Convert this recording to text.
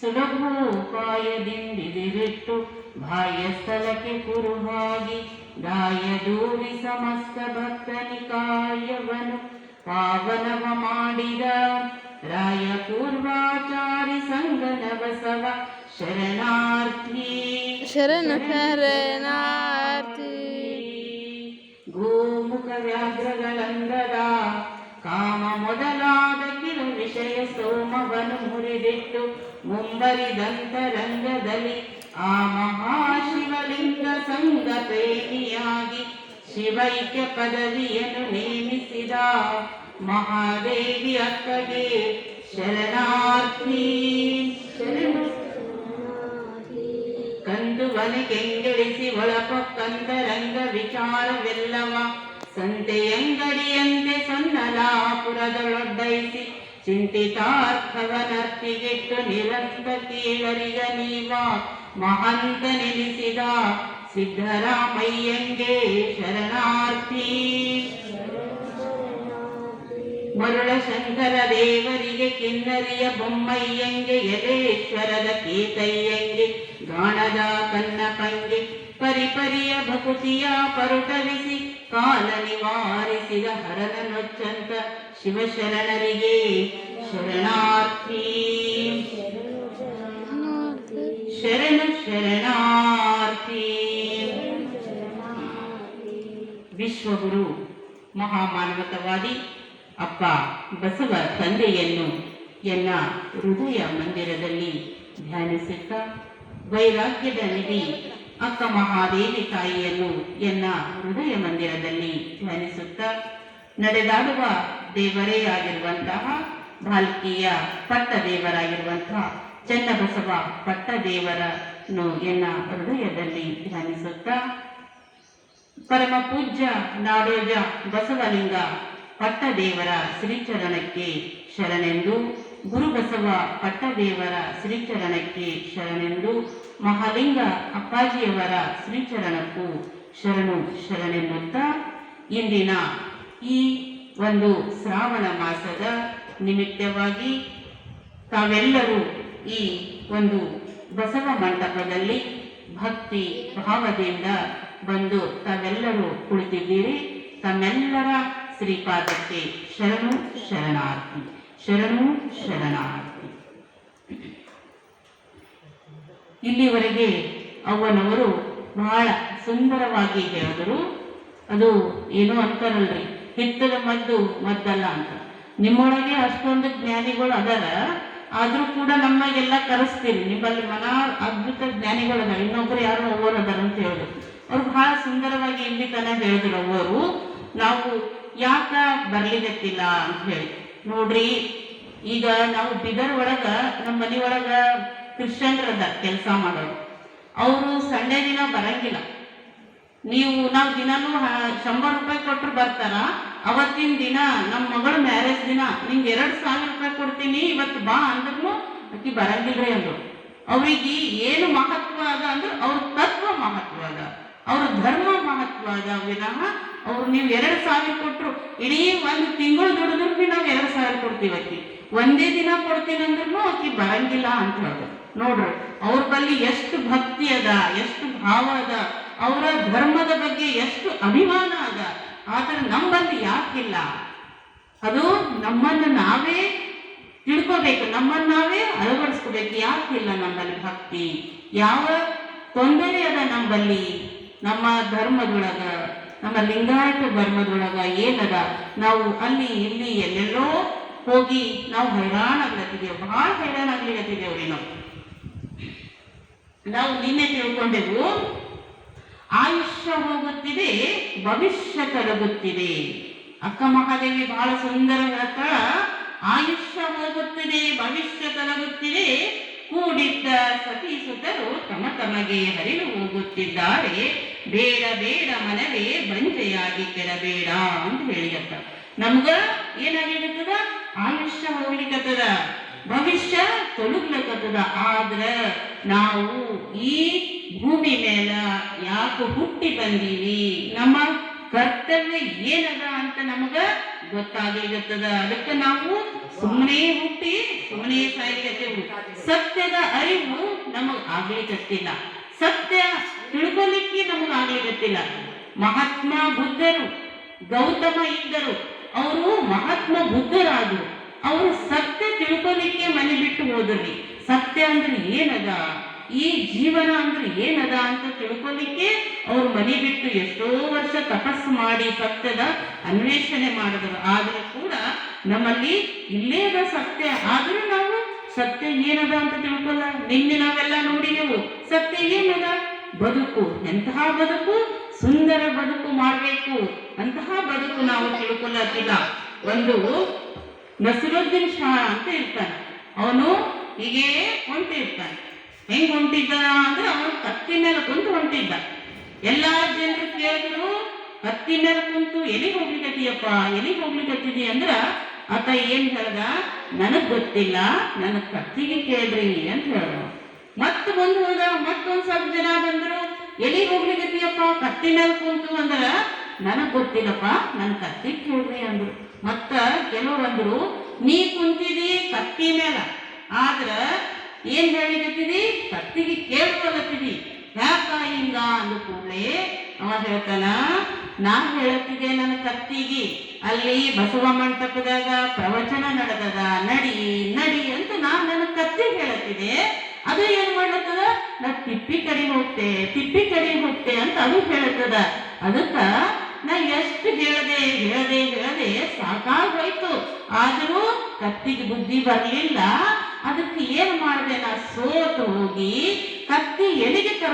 ಸುಲಭ ಉಪಾಯದಿಂದಿದಿರಿಟ್ಟು ಬಾಹ್ಯ ಸ್ಥಳಕ್ಕೆ ಕುರುಹಾಗಿ ದಾಯ ದೂರಿ ಸಮಸ್ತ ಭಕ್ತನಿಕಾಯವನು ಪಾವನವ ಮಾಡಿದ ರಾಯ ಪೂರ್ವಾಚಾರಿ ಸಂಗನ ಬಸವ ಶರಣಾರ್ಥಿ. ಶರಣ ಶರಣಾರ್ಥಿ. ಗೋಮುಖ ವ್ಯಾಘ್ರಗಳಂದದ ಕಾಮ ಮೊದಲಾದ ವಿಷಯ ಸೋಮವನು ಮುರಿದಿಟ್ಟು ಮುಂಬರಿದಂತರಂಗದಲ್ಲಿ ಆ ಮಹಾಶಿವಲಿಂಗ ಸಂಗ ಪ್ರೇಮಿಯಾಗಿ ಶಿವೈಕ್ಯ ಪದವಿಯನ್ನು ನೇಮಿಸಿದ ಮಹಾದೇವಿ ಅಕ್ಕಗೆ ಶರಣಾರ್ಥಿ. ಶರಣ ಕಂದುವನೆ ಕಂದ ರಂಗ ವಿಚಾರವೆಲ್ಲವ ಸಂತೆಯಂಗಡಿಯಂತೆ ಸೊನ್ನಲಾಪುರದೊಳೊಡ್ಡೈಸಿ ಚಿಂತಿತಾರ್ಥವನರ್ತಿಗೆಟ್ಟು ನಿರಂತ ಕೀಳರಿಗ ನೀವ ಮಹಂತ ನೆಲೆಸಿದ ಸಿದ್ದರಾಮಯ್ಯಂಗೆ ಶರಣಾರ್ಥಿ ಮರುಳ ಶಂಕರ ದೇವರಿಗೆ ಕಿನ್ನರಿಯ ಬೊಮ್ಮಯ್ಯಂಗೆ ಎಲೇಶ್ವರದ ಕೇತಯ್ಯಂಗೆ ಗಾಣದ ಕನ್ನಕಂಗೆ ಪರಿಪರಿಯ ಭಕುತಿಯ ಪರುಟವಿಸಿ ಕಾಲ ನಿವಾರಿಸಿದ ಹರನ ನೊಚ್ಚಂತ ಶಿವಶರಣರಿಗೆ ಶರಣಾರ್ಥಿ. ಶರಣ ಶರಣಾರ್ಥಿ. ವಿಶ್ವಗುರು ಮಹಾಮಾನವತವಾದಿ ಅಪ್ಪ ಬಸವ ತಂದೆಯನ್ನು ಎನ್ನ ಹೃದಯ ಮಂದಿರದಲ್ಲಿ ಧ್ಯಾನಿಸುತ್ತಾ ವೈರಾಗ್ಯದ ನಿಧಿ ಅಕ್ಕ ಮಹಾದೇವಿ ತಾಯಿಯನ್ನು ಎನ್ನ ಹೃದಯ ಮಂದಿರದಲ್ಲಿ ಧ್ಯಾನಿಸುತ್ತಾ ನಡೆದಾಡುವ ದೇವರೇ ಆಗಿರುವಂತಹ ಭಾಲ್ಕಿಯ ಪಟ್ಟ ದೇವರಾಗಿರುವಂತಹ ಚನ್ನಬಸವ ಪಟ್ಟ ದೇವರನ್ನು ಎನ್ನ ಹೃದಯದಲ್ಲಿ ಧ್ಯಾನಿಸುತ್ತಾ ಪರಮ ಪೂಜ್ಯ ನಾಡೋಜ ಬಸವಲಿಂಗ ಪಟ್ಟದೇವರ ಶ್ರೀಚರಣಕ್ಕೆ ಶರಣೆಂದು ಗುರುಬಸವ ಪಟ್ಟದೇವರ ಶ್ರೀಚರಣಕ್ಕೆ ಶರಣೆಂದು, ಮಹಾಲಿಂಗ ಅಪ್ಪಾಜಿಯವರ ಶ್ರೀಚರಣಕ್ಕೂ ಶರಣು ಶರಣೆನ್ನುತ್ತಾ ಇಂದಿನ ಈ ಒಂದು ಶ್ರಾವಣ ಮಾಸದ ನಿಮಿತ್ತವಾಗಿ ತಾವೆಲ್ಲರೂ ಈ ಒಂದು ಬಸವ ಮಂಟಪದಲ್ಲಿ ಭಕ್ತಿ ಭಾವದಿಂದ ಬಂದು ತಾವೆಲ್ಲರೂ ಕುಳಿತಿದ್ದೀರಿ. ತಮ್ಮೆಲ್ಲರ ಶ್ರೀಪಾದಕ್ಕೆ ಶರಣು ಶರಣಾರ್ಥಿ ಶರಣು ಶರಣಾರ್ಥಿ. ಇಲ್ಲಿವರೆಗೆ ಅವನವರು ಬಹಳ ಸುಂದರವಾಗಿ ಹೇಳಿದರು. ಅದು ಏನೋ ಅಂತಾರಲ್ರಿ. ಹಿತ್ತದ ಮದ್ದು, ಮದ್ದಲ್ಲ ಅಂತ. ನಿಮ್ಮೊಳಗೆ ಅಷ್ಟೊಂದು ಜ್ಞಾನಿಗಳು ಅದರ, ಆದರೂ ಕೂಡ ನಮಗೆಲ್ಲ ಕರೆಸ್ತೀರಿ. ನಿಮ್ಮಲ್ಲಿ ಮನ ಅದ್ಭುತ ಜ್ಞಾನಿಗಳು ಅದಾರ. ಇನ್ನೊಬ್ರು ಯಾರು ಅವ್ರು ಅದಾರ ಅಂತ ಹೇಳಿದ್ರು ಅವ್ರು ಬಹಳ ಸುಂದರವಾಗಿ ಇಲ್ಲಿ ತನ ಹೇಳಿದ್ರು ಅವರು ನಾವು ಯಾಕ ಬರ್ಲಿಗತ್ತಿಲ್ಲ ಅಂತ ಹೇಳಿ. ನೋಡ್ರಿ, ಈಗ ನಾವು ಬಿದರ್ ಒಳಗ ನಮ್ಮ ಮನೆ ಒಳಗ ಕ್ರಿಶ್ಚಿಯನ್ರದ ಕೆಲಸ ಮಾಡೋರು. ಅವರು ಸಂಡೇ ದಿನ ಬರಂಗಿಲ್ಲ. ನೀವು ನಾವು ದಿನಾನು ಶಂಬರ್ ರೂಪಾಯಿ ಕೊಟ್ಟರು ಬರ್ತಾರ? ಅವತ್ತಿನ ದಿನ ನಮ್ಮ ಮಗಳ ಮ್ಯಾರೇಜ್ ದಿನ, ನಿಂಗೆ ಎರಡು ಸಾವಿರ ರೂಪಾಯಿ ಕೊಡ್ತೀನಿ, ಇವತ್ತು ಬಾ ಅಂದ್ರೂ ಆಕಿ ಬರಂಗಿಲ್ರಿ ಅಂದ್ರು. ಅವರಿಗೆ ಏನು ಮಹತ್ವ ಅದ ಅಂದ್ರೆ, ಅವ್ರ ತತ್ವ ಮಹತ್ವ ಅದ ಅವ್ರ ಧರ್ಮ ಮಹತ್ವ ಅದ ವಿನಃ ಅವ್ರು ನೀವು ಎರಡು ಸಾವಿರ ಕೊಟ್ಟರು ಇಡೀ ಒಂದು ತಿಂಗಳು ದುಡಿದ್ರು ನಾವು ಎರಡು ಸಾವಿರ ಕೊಡ್ತೀವಿ ಅಕ್ಕಿ. ಒಂದೇ ದಿನ ಕೊಡ್ತೀನಿ ಅಂದ್ರೂ ಆಕಿ ಬರಂಗಿಲ್ಲ ಅಂತ ಹೇಳ್ದು ನೋಡ್ರಿ, ಅವ್ರ ಬಲ್ಲಿ ಎಷ್ಟು ಭಕ್ತಿ ಅದ, ಎಷ್ಟು ಭಾವ ಅದ, ಅವರ ಧರ್ಮದ ಬಗ್ಗೆ ಎಷ್ಟು ಅಭಿಮಾನ ಅದ ಆದ್ರೆ ನಮ್ಮಲ್ಲಿ ಯಾಕಿಲ್ಲ? ಅದು ನಮ್ಮನ್ನು ನಾವೇ ತಿಳ್ಕೋಬೇಕು, ನಮ್ಮನ್ನು ನಾವೇ ಅಳವಡಿಸ್ಕೋಬೇಕು. ಯಾಕಿಲ್ಲ ನಮ್ಮಲ್ಲಿ ಭಕ್ತಿ? ಯಾವ ತೊಂದರೆ ಅದ ನಮ್ಮಲ್ಲಿ? ನಮ್ಮ ಧರ್ಮದೊಳಗ, ನಮ್ಮ ಲಿಂಗಾಯತ ಧರ್ಮದೊಳಗ ಏನದ? ನಾವು ಅಲ್ಲಿ, ಇಲ್ಲಿ, ಎಲ್ಲೆಲ್ಲೋ ಹೋಗಿ ನಾವು ಹೈರಾಣ ಆಗ್ಲತ್ತಿದ್ದೇವೆ ಬಹಳ ಹೈರಾಣ ಆಗ್ಲಿಕತ್ತಿದ್ದೇವ್ರಿ ನಾವು. ನಾವು ನಿನ್ನೆ ತಿಳ್ಕೊಂಡೆವು ಆಯುಷ್ಯ ಹೋಗುತ್ತಿದೆ ಭವಿಷ್ಯ ತೊಡಗುತ್ತಿದೆ ಅಕ್ಕ ಮಹಾದೇವಿ ಬಹಳ ಸುಂದರ ಹೇಳ್ತಾಳ ಆಯುಷ್ಯ ಹೋಗುತ್ತಿದೆ ಭವಿಷ್ಯ ತೊಲಗುತ್ತಿದೆ ಕೂಡಿದ್ದ ಸತೀಸುತರು ತಮ್ಮ ತಮಗೆ ಹರಿದು ಹೋಗುತ್ತಿದ್ದಾರೆ. ಬೇಡ ಬೇಡ ಮನವೇ, ಬಂಜೆಯಾಗಿ ಕೆಡಬೇಡ ಅಂತ ಹೇಳಿಯತ್ತ ನಮ್ಗ ಏನಾಗಿರ್ತದ ಆಯುಷ್ಯ ಹೋಗ್ಲಿಕ್ಕತ್ತದ ಭವಿಷ್ಯ ತೊಲಗ್ಲಕ್ಕತ್ತದ ಆದ್ರ ನಾವು ಈ ಭೂಮಿ ಮೇಲ ಯಾಕೆ ಹುಟ್ಟಿ ಬಂದೀವಿ, ನಮ್ಮ ಕರ್ತವ್ಯ ಏನದ ಅಂತ ನಮಗ ಗೊತ್ತಾಗ್ಲಿಕ್ಕತ್ತದ ಅದಕ್ಕೆ ನಾವು ಸುಮ್ಮನೆ ಹುಟ್ಟಿ ಸುಮ್ಮನೆ ಸಾಯ್ಕತ್ತೇವು ಸತ್ಯದ ಅರಿವು ನಮಗ್ ಆಗ್ಲಿಕತ್ತಿಲ್ಲ. ಸತ್ಯ ತಿಳ್ಕೊಲಿಕ್ಕೆ ನಮಗ್ ಆಗ್ಲಿಕತ್ತಿಲ್ಲ. ಮಹಾತ್ಮ ಬುದ್ಧರು, ಗೌತಮ ಇದ್ದರು, ಅವರು ಮಹಾತ್ಮ ಬುದ್ಧರಾದ್ರು. ಅವರು ಸತ್ಯ ತಿಳ್ಕೊಲಿಕ್ಕೆ ಮನೆ ಬಿಟ್ಟು ಹೋದ್ರಿ. ಸತ್ಯ ಅಂದ್ರೆ ಏನದ? ಈ ಜೀವನ ಅಂದ್ರೆ ಏನದ ಅಂತ ತಿಳ್ಕೊಲಿಕ್ಕೆ ಅವ್ರು ಮನೆ ಬಿಟ್ಟು ಎಷ್ಟೋ ವರ್ಷ ತಪಸ್ಸು ಮಾಡಿ ಸತ್ಯದ ಅನ್ವೇಷಣೆ ಮಾಡಿದ್ರು. ಆದ್ರೆ ಕೂಡ ನಮ್ಮಲ್ಲಿ ಇಲ್ಲೇ ಅದ ಸತ್ಯ. ಆದ್ರೂ ನಾವು ಸತ್ಯ ಏನದ ಅಂತ ತಿಳ್ಕೊಲ್ಲ. ನಿನ್ನೆ ನಾವೆಲ್ಲ ನೋಡಿದೆವು, ಸತ್ಯ ಏನದ? ಬದುಕು. ಎಂತಹ ಬದುಕು? ಸುಂದರ ಬದುಕು ಮಾಡಬೇಕು. ಅಂತಹ ಬದುಕು ನಾವು ತಿಳ್ಕೊಳ್ಳೋದಿಲ್ಲ ಒಂದು ನಸಿರುದ್ದೀನ್ ಶಾ ಅಂತ ಇರ್ತಾನೆ ಅವನು ಹೀಗೆ ಹೊಂಟಿರ್ತಾನೆ ಹೆಂಗ್ ಹೊಂಟಿದ್ದ ಅಂದ್ರೆ ಅವನು ಕತ್ತಿ ಮೇಲೆ ಕುಂತು ಹೊಂಟಿದ್ದ. ಎಲ್ಲಾ ಜನರು ಕೇಳಿದ್ರು, ಕತ್ತಿ ಮೇಲೆ ಕುಂತು ಎಲ್ಲಿಗೆ ಹೋಗ್ಲಿಕ್ಕತ್ತೀಯಪ್ಪ ಎಲ್ಲಿಗೆ ಹೋಗ್ಲಿಕತ್ತಿದಿ? ಅಂದ್ರ, ಆತ ಏನ್ ಹೇಳ್ದ? ನನಗ್ ಗೊತ್ತಿಲ್ಲ. ನನ್ನ ಕತ್ತಿಗೆ ಕೇಳ್ರಿ ಅಂತ ಹೇಳ್ದ ಮತ್ತೆ ಬಂದು ಹೋದ ಮತ್ತೊಂದ್ ಸ್ವಲ್ಪ ಜನ ಬಂದ್ರು, ಎಲ್ಲಿಗೆ ಹೋಗ್ಲಿಕತ್ತೀಯಪ್ಪ? ಕತ್ತಿ ಮೇಲೆ ಕುಂತು ಅಂದ್ರ ನನಗ್ ಗೊತ್ತಿಲ್ಲಪ್ಪ ನನ್ನ ಕತ್ತಿ ಕೇಳ್ರಿ ಅಂದ್ರು. ಮತ್ತ ಕೆಲವ್ರು ಅಂದ್ರು, ನೀ ಕುಂತಿದಿ ಕತ್ತಿ ಮೇಲ. ಆದ್ರ ಏನ್ ಹೇಳಿಕತ್ತಿದಿ? ಕತ್ತಿಗೆ ಕೇಳ್ಕೊಳತ್ತಿದಿ. ಯಾಕ ಹಿಂಗ ಅಂದ ಕೂಡಲೇ ಅವ ಹೇಳ್ತಾನ, ನಾನ್ ಹೇಳತ್ತಿದ್ದೆ ನನ್ನ ಕತ್ತಿಗೆ. ಅಲ್ಲಿ ಬಸವ ಮಂಟಪದಾಗ ಪ್ರವಚನ ನಡೆದದ. ನಡಿ ನಡಿ ಅಂತ ನಾನ್ ನನ್ನ ಕತ್ತಿ ಹೇಳತ್ತಿದೆ. ಅದು ಏನ್ ಮಾಡ್ಲತ್ತದ? ನಾ ತಿಪ್ಪಿ ಕಡೆ ಹೋಗ್ತೆ, ತಿಪ್ಪಿ ಕಡೆ ಹೋಗ್ತೆ ಅಂತ ಅದು ಹೇಳತ್ತದ ಅದಕ್ಕ ನಾ ಎಷ್ಟು ಹೇಳದೆ ಹೇಳದೆ ಹೇಳದೆ ಸಾಕಾಗೋಯ್ತು. ಆದರೂ ಕತ್ತಿಗೆ ಬುದ್ಧಿ ಬರಲಿಲ್ಲ. ಅದಕ್ಕೆ ಏನು ಮಾಡಿದೆ ನಾ ಸೋತು ಹೋಗಿ ಕತ್ತಿ ಎಲ್ಲಿಗೆ